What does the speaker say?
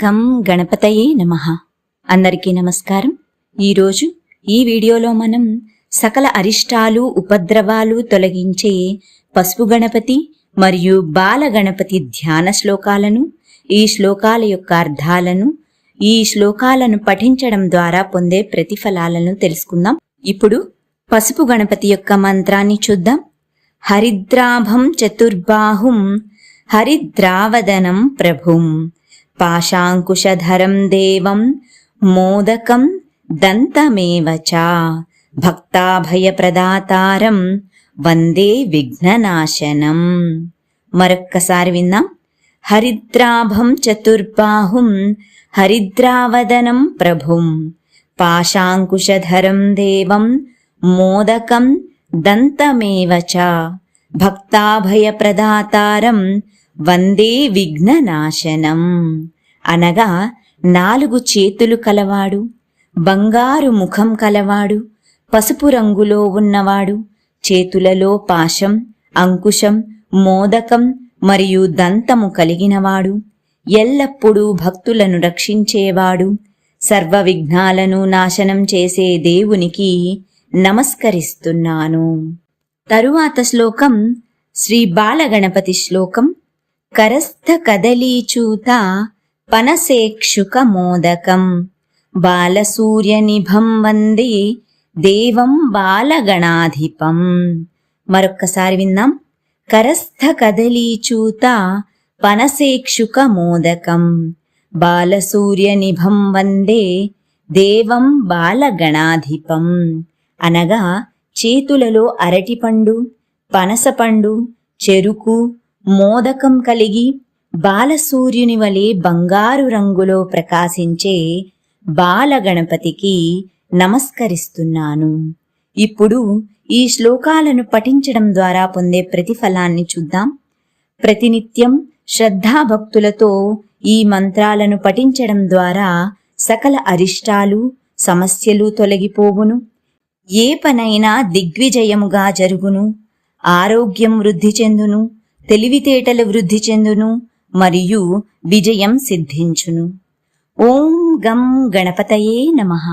గం గణపతయే నమ. అందరికీ నమస్కారం. ఈరోజు ఈ వీడియోలో మనం సకల అరిష్టాలు ఉపద్రవాలు తొలగించే పసుపు గణపతి మరియు బాల గణపతి ధ్యాన శ్లోకాలను ఈ శ్లోకాల యొక్క అర్థాలను ఈ శ్లోకాలను పఠించడం ద్వారా పొందే ప్రతిఫలాలను తెలుసుకుందాం. ఇప్పుడు పసుపు గణపతి యొక్క మంత్రాన్ని చూద్దాం. హరిద్రాభం చతుర్బాహుం హరిద్రావదనం ప్రభుం. పాశాంకుశధరం దేవం మోదకం దంతమేవ చ. భక్తాభయప్రదాతారం వందే విఘ్ననాశనం. మరొక్కసారి విందాం. హరిద్రాభం చతుర్బాహుం హరిద్రావదనం ప్రభుం. పాశాంకుశధరం దేవం మోదకం దంతమేవ చ. భక్తాభయప్రదాతారం వందే విఘ్ననాశనం. అనగా నాలుగు చేతులు కలవాడు బంగారు ముఖం కలవాడు పసుపు రంగులో ఉన్నవాడు చేతులలో పాశం అంకుశం మోదకం మరియు దంతము కలిగినవాడు ఎల్లప్పుడూ భక్తులను రక్షించేవాడు సర్వ విఘ్నాలను నాశనం చేసే దేవునికి నమస్కరిస్తున్నాను. తరువాత శ్లోకం శ్రీ బాలగణపతి శ్లోకం కరస్థ కదలీచూత పనసేక్షుక మోదకం బాలసూర్యనిభం వందే దేవం బాలగణాధిపం. మరొక్కసారి విందాం కరస్థ కదలీచూత పనసేక్షుక మోదకం బాలసూర్యనిభం వందే దేవం బాలగణాధిపం. అనగా చేతులలో అరటిపండు పనసపండు చెరుకు మోదకం కలిగి బాలసూర్యుని వలె బంగారు రంగులో ప్రకాశించే బాలగణపతికి నమస్కరిస్తున్నాను. ఇప్పుడు ఈ శ్లోకాలను పఠించడం ద్వారా పొందే ప్రతిఫలాన్ని చూద్దాం. ప్రతినిత్యం శ్రద్ధాభక్తులతో ఈ మంత్రాలను పఠించడం ద్వారా సకల అరిష్టాలు సమస్యలు తొలగిపోవును. ఏ పనైనా దిగ్విజయముగా జరుగును. ఆరోగ్యం వృద్ధి చెందును. తెలివితేటలు వృద్ధి చెందును. మరియు విజయం సిద్ధించును. ఓం గం గణపతయే నమః.